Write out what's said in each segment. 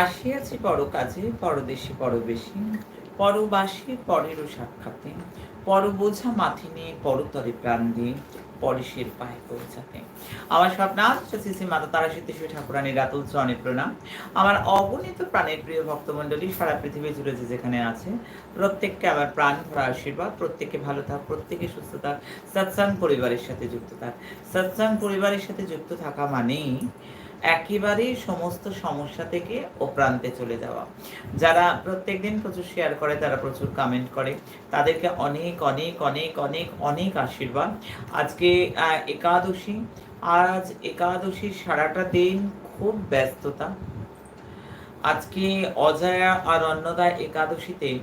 আসিয়াছি পর কাজে পরদেশে পরবেশী, পরবাসী পরেরও সাক্ষাতে পর বোঝা মাথে নিয়ে পরতরে প্রাণ দিয়ে পরেশের পায়ে পৌঁছাতে। আমার স্বপ্নাথ শ্রী মাতা তারা সিদ্ধেশ্বরী ঠাকুরানীর রাতুল চরণে প্রণাম। আমার অগণিত প্রাণের প্রিয় ভক্তমণ্ডলী, সারা পৃথিবী জুড়ে যে যেখানে আছে, প্রত্যেককে আমার প্রাণ ভরা আশীর্বাদ, প্রত্যেকে ভালো থাক, প্রত্যেকে সুস্থ থাক, সৎসাং পরিবারের সাথে যুক্ত থাক। সৎসাং পরিবারের সাথে যুক্ত থাকা মানেই একেবারেই সমস্ত সমস্যা থেকে প্রান্তে চলে যাওয়া। যারা প্রত্যেকদিন প্রচুর শেয়ার করে, তারা প্রচুর কমেন্ট করে। তাদেরকে অনেক অনেক অনেক অনেক অনেক আশীর্বাদ। আজকে একাদশী। আজ একাদশীর সারাটা দিন খুব ব্যস্ততা। আজকে অজয়া আর অন্নদা একাদশীতে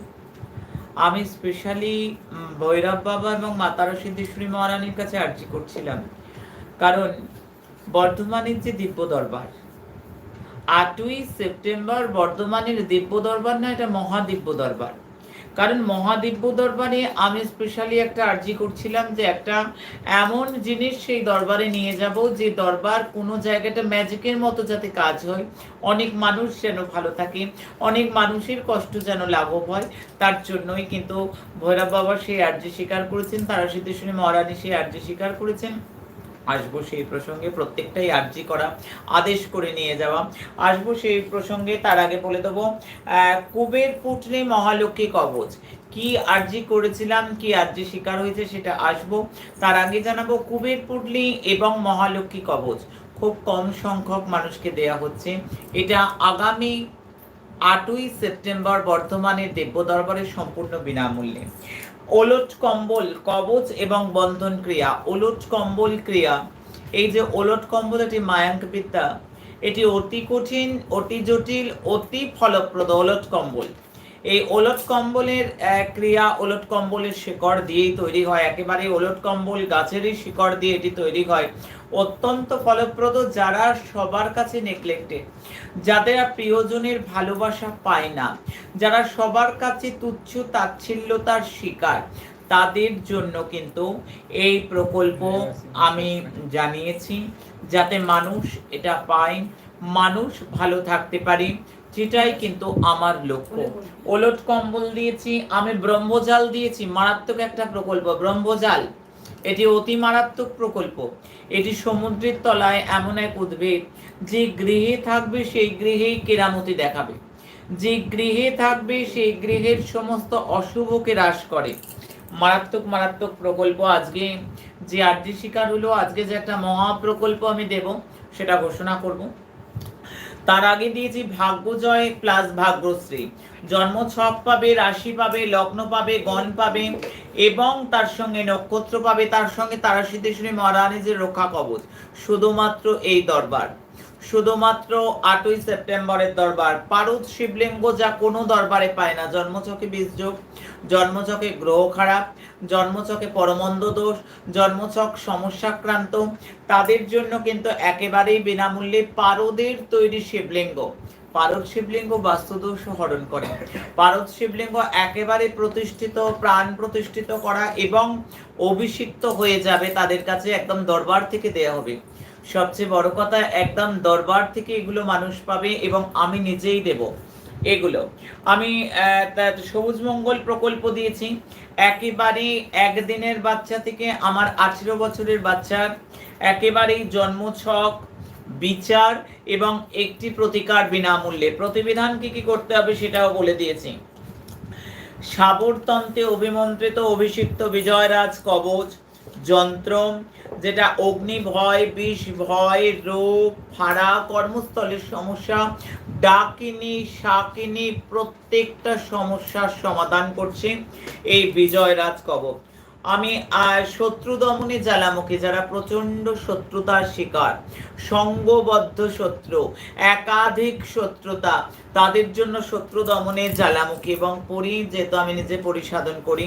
আমি স্পেশালি ভৈরব বাবা এবং মাতারা সিদ্ধেশ্বরী মহারানীর কাছে আর্জি করছিলাম। কারণ বর্ধমানের যে দিব্য দরবার। আটই সেপ্টেম্বর বর্ধমানের দিব্য দরবার না, এটা মহাদিব্য দরবার। কারণ মহাদিব্য দরবারে আমি স্পেশালি একটা আর্জি করছিলাম যে একটা এমন জিনিস সেই দরবারে নিয়ে যাব যে দরবার কোনো জায়গাটা ম্যাজিকের মতো যাতে কাজ হয়। অনেক মানুষ যেন ভালো থাকে, অনেক মানুষের কষ্ট যেন লাঘব হয়। তার জন্যই কিন্তু ভৈরব বাবা সেই আর্জি স্বীকার করেছেন তারা সিদ্ধেশ্বরী মহারানী সেই আর্জি স্বীকার করেছেন। আসব সেই প্রসঙ্গে, প্রত্যেকটাই আর্জি করা, আদেশ করে নিয়ে যাওয়া। আসব সেই প্রসঙ্গে, তার আগে বলে দেবো কুবের পুটলি মহালক্ষ্মী কবচ। কি আর্জি করেছিলাম, কি আর্জি শিকার হয়েছে সেটা আসব। তার আগে জানাব, কুবের পুটলি এবং মহালক্ষ্মী কবচ। খুব কম সংখ্যক মানুষকে দেয়া হচ্ছে। এটা আগামী আটই সেপ্টেম্বর বর্ধমানের দেব্য দরবারে সম্পূর্ণ বিনামূল্যে। ওলট কম্বল, কবচ এবং বন্ধন ক্রিয়া। ওলট কম্বল ক্রিয়া। এই যে ওলট কম্বল, এটি মায়াঙ্ক বিদ্যা। এটি অতি কঠিন, অতি জটিল, অতি ফলপ্রদ ওলট কম্বল। এই ওলট কম্বলের ক্রিয়া ওলট কম্বলের শিকড় দিয়েই তৈরি হয়। একেবারে ওলট কম্বল গাছেরই শিকড় দিয়ে এটি তৈরি হয়। অত্যন্ত ফলপ্রদ যারা সবার কাছে নেগলেক্টেড, যাদের প্রিয়জনের ভালোবাসা পায় না, যারা সবার কাছে তুচ্ছ তাচ্ছিল্যতার শিকার, তাদের জন্য কিন্তু এই প্রকল্প আমি জানিয়েছি, যাতে মানুষ এটা পায়। মানুষ ভালো থাকতে পারে সেটাই কিন্তু আমার লক্ষ্য। ওলট কম্বল দিয়েছি আমি ব্রহ্মজাল দিয়েছি মারাত্মক একটা প্রকল্প। ব্রহ্মজাল এটি অতি মারাত্মক প্রকল্প। এটি সমুদ্রের তলায় এমন এক উদ্ভিদ যে গৃহে থাকবে সেই গৃহেই কেরামতি দেখাবে। যে গৃহে থাকবে সেই গৃহের সমস্ত অশুভকে হ্রাস করে। মারাত্মক মারাত্মক প্রকল্প আজকে যে আর্জি শিকার হলো আজকে যে একটা মহা প্রকল্প আমি দেব সেটা ঘোষণা করব। তার আগে দিয়েছি ভাগ্যজয় প্লাস ভাগ্যশ্রী। জন্ম ছক পাবে, রাশি পাবে, লগ্ন পাবে, গণ পাবে এবং তার সঙ্গে নক্ষত্র পাবে, তার সঙ্গে তারা সিদ্ধেশ্বরী মহারানীজের রক্ষা কবচ। শুধুমাত্র এই দরবার। শুধুমাত্র আটই সেপ্টেম্বরের দরবার। পারদ শিবলিঙ্গ যা কোনো দরবারে পায় না। জন্মচকে বীজযোগ জন্মচকে গ্রহ খারাপ জন্মচকে পরমন্দ দোষ জন্মচক সমস্যাক্রান্ত। তাদের জন্য কিন্তু একেবারেই বিনামূল্যে পারদের তৈরি শিবলিঙ্গ। পারদ শিবলিঙ্গ বাস্তুদোষ হরণ করে। পারদ শিবলিঙ্গ একেবারে প্রতিষ্ঠিত, প্রাণ প্রতিষ্ঠিত করা এবং অভিষিক্ত হয়ে যাবে তাদের কাছে একদম দরবার থেকে দেয়া হবে। সবচেয়ে বড় কথা, একদম দরবার থেকে এগুলো মানুষ পাবে এবং আমি নিজেই দেব এগুলো। আমি সবুজ মঙ্গল প্রকল্প দিয়েছি। একেবারে একদিনের বাচ্চা থেকে আমার আঠেরো বছরের বাচ্চার একেবারেই জন্মছক, বিচার এবং একটি প্রতিকার বিনামূল্যে। প্রতিবিধান কি কি করতে হবে সেটাও বলে দিয়েছি। সাবরতন্ত্রে অভিমন্ত্রিত অভিষিক্ত বিজয়রাজ কবচ যন্ত্র যেটা অগ্নি ভয়, বিষ ভয়, রোগ, ফাড়া, কর্মস্থলের সমস্যা, ডাকিনি শাকিনি প্রত্যেকটা সমস্যার সমাধান করছে এই বিজয়রাজ কবচ আমি শত্রু দমনে জ্বালামুখী, যারা প্রচণ্ড শত্রুতার শিকার, সঙ্গবদ্ধ শত্রু, একাধিক শত্রুতা, তাদের জন্য শত্রু দমনে জ্বালামুখী এবং পরি যেহেতু আমি নিজে পরিসাধন করি,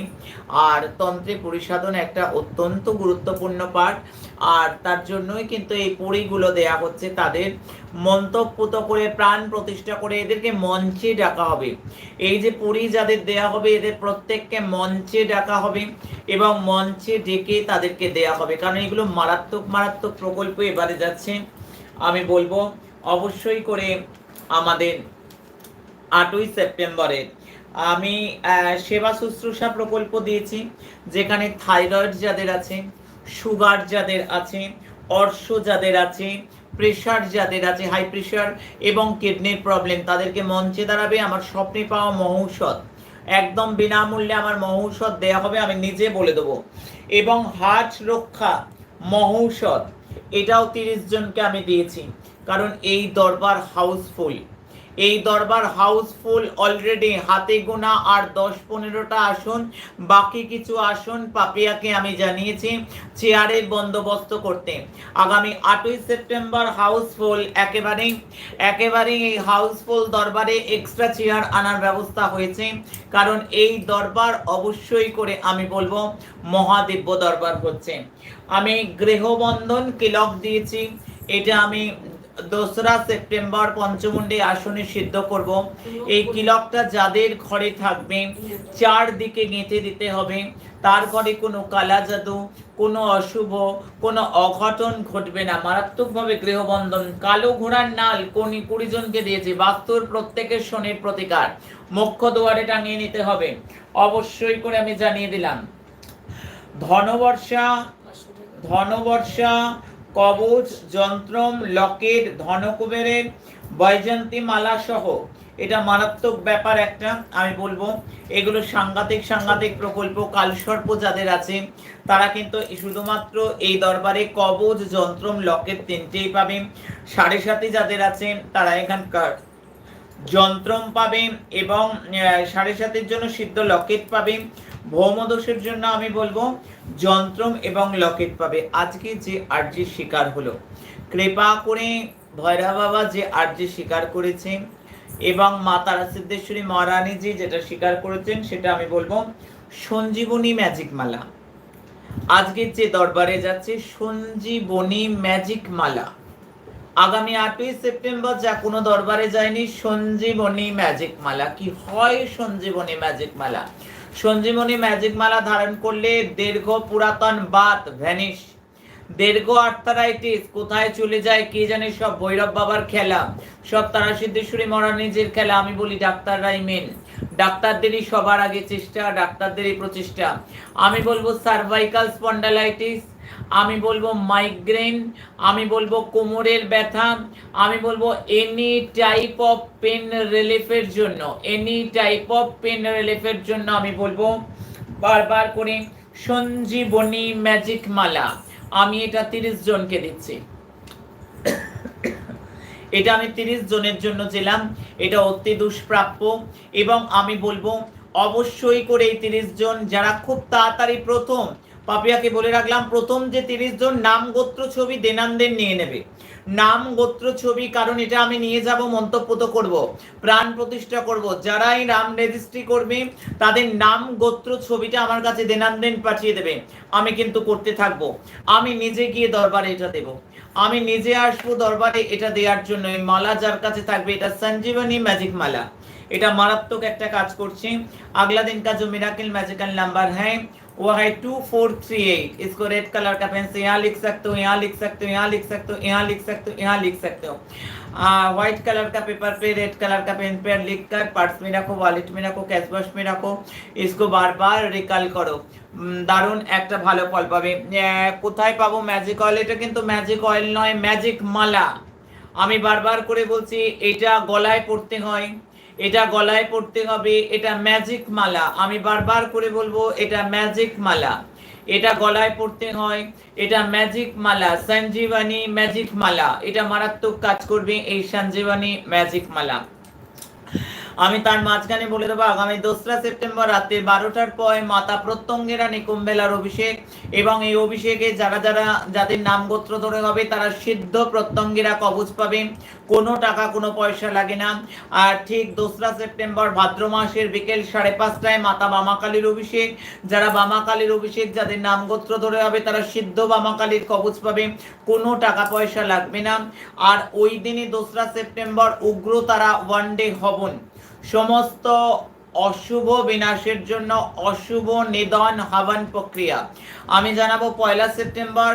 আর তন্ত্রে পরিসাধন একটা অত্যন্ত গুরুত্বপূর্ণ পাঠ আর তার জন্যই কিন্তু এই পরিগুলো দেয়া হচ্ছে তাদের মন্তব্যত করে, প্রাণ প্রতিষ্ঠা করে, এদেরকে মঞ্চে ডাকা হবে। এই যে পরি যাদের দেয়া হবে, এদের প্রত্যেককে মঞ্চে ডাকা হবে এবং মঞ্চে ডেকে তাদেরকে দেয়া হবে। কারণ এগুলো মারাত্মক মারাত্মক প্রকল্প এবারে যাচ্ছে। আমি বলব, অবশ্যই করে আমাদের আটই সেপ্টেম্বরে আমি সেবা শুশ্রূষা প্রকল্প দিয়েছি, যেখানে থাইরয়েড যাদের আছে সুগার যাদের আছে, অর্শ যাদের আছে প্রেশার যাদের আছে হাই প্রেশার এবং কিডনির প্রবলেম তাদেরকে মঞ্চে দাঁড়াবে আমার স্বপ্নে পাওয়া মহৌষধ। একদম বিনামূল্যে আমার মহৌষধ দেয়া হবে, আমি নিজে বলে দেবো। এবং হার্ট রক্ষা মহৌষধ, এটাও তিরিশ জনকে আমি দিয়েছি। কারণ এই দরবার হাউসফুল এই দরবার হাউসফুল অলরেডি, হাতে গোনা আর দশ পনেরোটা আসন, বাকি কিছু আসন পাপিয়াকে আমি জানিয়েছি চেয়ারের বন্দোবস্ত করতে। আগামী আটই সেপ্টেম্বর হাউসফুল, একেবারেই একেবারেই এই হাউসফুল দরবারে এক্সট্রা চেয়ার আনার ব্যবস্থা হয়েছে। কারণ এই দরবার অবশ্যই করে আমি বলব মহাদিব্য দরবার হচ্ছে। আমি গৃহবন্ধন কিলক দিয়েছি, এটা আমি দোসরা সেপ্টেম্বর পঞ্চমুন্ডে আসনে সিদ্ধ করব। এই কিলকটা যাদের ঘরে থাকবে চারদিকে গেঁথে দিতে হবে। তার ঘরে কোনো কালা জাদু, কোনো অশুভ, কোনো অঘটন ঘটবে না। মারাত্মকভাবে গৃহবন্ধন। কালো ঘোড়ার নাল কোনি কুড়ি জনকে দিয়েছে। বাস্তুর প্রত্যেকের শনির প্রতিকার। মুখ্য দুয়ারে টাঙিয়ে নিতে হবে। অবশ্যই করে আমি জানিয়ে দিলাম। ধনবর্ষা ধনবর্ষা কবচ যন্ত্রম, লকেট ধনকুবেরের বৈজন্তী মালা সহ। এটা মারাত্মক ব্যাপার একটা, আমি বলব। এগুলো সাংঘাতিক সাংঘাতিক প্রকল্প, কালসর্প যাদের আছে, তারা কিন্তু শুধুমাত্র এই দরবারে কবচ যন্ত্রম, লকেট তিনটেই পাবেন সাড়ে সাথে যাদের আছেন তারা এখানকার যন্ত্রম পাবেন এবং সাড়ে সাতের জন্য সিদ্ধ লকেট পাবেন ভৌমদোষের জন্য আমি বলব, যন্ত্রম এবং লকেট পাবে। আজকে যে আর্যি শিকার হলো, কৃপা করে ভৈরব বাবা যে আর্যি শিকার করেছেন এবং মা তারা সিদ্ধেশ্বরী মহারানীজি যেটা স্বীকার করেছেন, সেটা আমি বলব, সঞ্জীবনী ম্যাজিক মালা। আজকে যে দরবারে যাচ্ছে, সঞ্জীবনী ম্যাজিক মালা। আগামী আটই সেপ্টেম্বর যা কোনো দরবারে যায়নি, সঞ্জীবনী ম্যাজিক মালা। কি হয় সঞ্জীবনী ম্যাজিক মালা? সঞ্জীবনী ম্যাজিক মালা ধারণ করলে দীর্ঘ পুরাতন বাত ভ্যানিশ দীর্ঘ আর্থারাইটিস কোথায় চলে যায় কে জানে সব ভৈরব বাবার খেলা। সব তারা সিদ্ধেশ্বরী মহারানীজির খেলা, আমি বলি ডাক্তাররাই মেন ডাক্তারদেরই সবার আগে চেষ্টা ডাক্তারদেরই প্রচেষ্টা। আমি বলব সার্ভাইকাল স্পন্ডালাইটিস আমি বলব মাইগ্রেন আমি বলব কোমরের ব্যথা, আমি বলব এনি টাইপ অফ পেন রিলিফের জন্য এনি টাইপ অফ পেন রিলিফের জন্য আমি বলব বারবার করে সঞ্জীবনী ম্যাজিক মালা, আমি এটা তিরিশ জনকে দিচ্ছি। এটা আমি তিরিশ জনের জন্য ছিলাম এটা অতি দুষ্প্রাপ্য এবং আমি বলব অবশ্যই করে এই তিরিশ জন যারা খুব তাড়াতাড়ি প্রথম পাপিয়াকে বলে রাখলাম, প্রথম যে তিরিশ জন নাম গোত্র ছবি দেনানদের নিয়ে নেবে। নাম গোত্র ছবি, কারণ এটা আমি নিয়ে যাব মন্তব্য তো করব, প্রাণ প্রতিষ্ঠা করব। যারাই নাম রেজিস্ট্রি করবে, তাদের নাম গোত্র ছবিটা আমার কাছে দেনানদেন পাঠিয়ে দেবে। আমি কিন্তু করতে থাকব। আমি নিজে গিয়ে দরবারে এটা দেব। আমি নিজে আসব দরবারে এটা দেওয়ার জন্য। মালা যার কাছে থাকবে, এটা সঞ্জীবনী ম্যাজিক মালা। এটা মারাত্মক একটা কাজ করছি। আগলা দিন কাজ মিরাকেল ম্যাজিক্যাল নাম্বার হ্যাঁ वो है टू फोर थ्री एट इसको रेड कलर का पेन से यहाँ लिख सकते हो यहाँ लिख सकते हो यहाँ लिख सकते हो यहाँ लिख सकते हो यहाँ लिख सकते हो व्हाइट कलर का पेपर पे रेड कलर का पेन पे लिख कर पर्स में रखो वॉलेट में रखो कैश बॉक्स में रखो इसको बार बार রিকাল করো উম, দারুণ একটা ভালো ফল পাবে আহ, কোথায় পাবো ম্যাজিক অয়েল এটা কিন্তু ম্যাজিক অয়েল নয় ম্যাজিক মালা আমি বারবার করে বলছি এটা গলায় পড়তে হয় এটা গলায় পড়তে হবে, এটা ম্যাজিক মালা। আমি বারবার করে বলব, এটা ম্যাজিক মালা। এটা গলায় পড়তে হয়, এটা ম্যাজিক মালা। সঞ্জীবানী ম্যাজিক মালা। এটা মারাত্মক কাজ করবে এই সঞ্জীবানী ম্যাজিক মালা। আমি তার মাঝখানে বলে দেবো, আগামী দোসরা সেপ্টেম্বর রাতে বারোটার পর মাতা প্রত্যঙ্গেরা নিকুম্বেলার অভিষেক এবং এই অভিষেকে যারা যারা যাদের নাম গোত্র ধরে হবে, তারা সিদ্ধ প্রত্যঙ্গেরা কবচ পাবে। কোনো টাকা, কোনো পয়সা লাগে না। আর ঠিক দোসরা সেপ্টেম্বর ভাদ্র মাসের বিকেল সাড়ে পাঁচটায় মাতা বামাকালীর অভিষেক। যারা বামাকালীর অভিষেক, যাদের নাম গোত্র ধরে হবে, তারা সিদ্ধ বামাকালীর কবচ পাবে। কোনো টাকা, পয়সা লাগবে না। আর ওই দিনই দোসরা সেপ্টেম্বর উগ্র তারা ওয়ান ডে হবন। সমস্ত অশুভ বিনাশের জন্য অশুভ নিধন হাবান প্রক্রিয়া। আমি জানাব পয়লা সেপ্টেম্বর,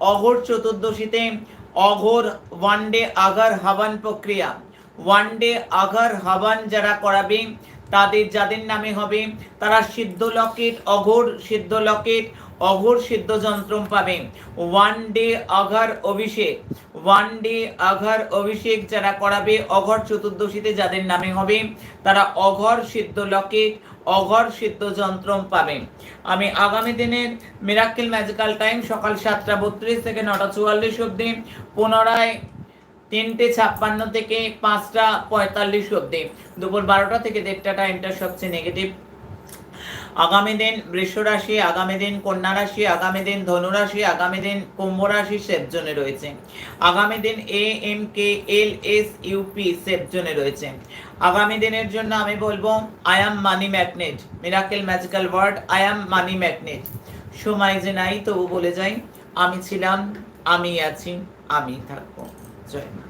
অঘোর চতুর্দশীতে অঘোর ওয়ান ডে আগার হাবান প্রক্রিয়া। ওয়ান ডে আঘার হাবান যারা করাবে, তাদের যাদের নামে হবে, তারা সিদ্ধ লকেট, অঘোর সিদ্ধ লকেট অঘোর সিদ্ধ যন্ত্রম পাবে ওয়ান ডে আঘার অভিষেক। ওয়ান ডে আঘার অভিষেক যারা করাবে, অঘর চতুর্দশীতে যাদের নামে হবে, তারা অঘর সিদ্ধ লকেট অঘর সিদ্ধ যন্ত্রম পাবে আমি আগামী দিনের মিরাক্কেল ম্যাজিক্যাল টাইম সকাল সাতটা বত্রিশ থেকে নটা চুয়াল্লিশ অবধি, পুনরায় তিনটে ছাপ্পান্ন থেকে পাঁচটা পঁয়তাল্লিশ অবধি। দুপুর বারোটা থেকে দেড়টা টাইমটা সবচেয়ে নেগেটিভ আগামী দিন বৃষ রাশি, আগামী দিন কন্যা রাশি, আগামী দিন ধনু রাশি, আগামী দিন কুম্ভ রাশি সেফ জোনে রয়েছে। আগামী দিন A, M, K, L, S UP safe জোনে রয়েছে। আগামী দিনের জন্য আমি বলব I am money magnet miracle magical word I am money magnet সময় যে নাই তবু বলে যাই, আমি ছিলাম আমি আছি, আমি থাকব। জয় মা।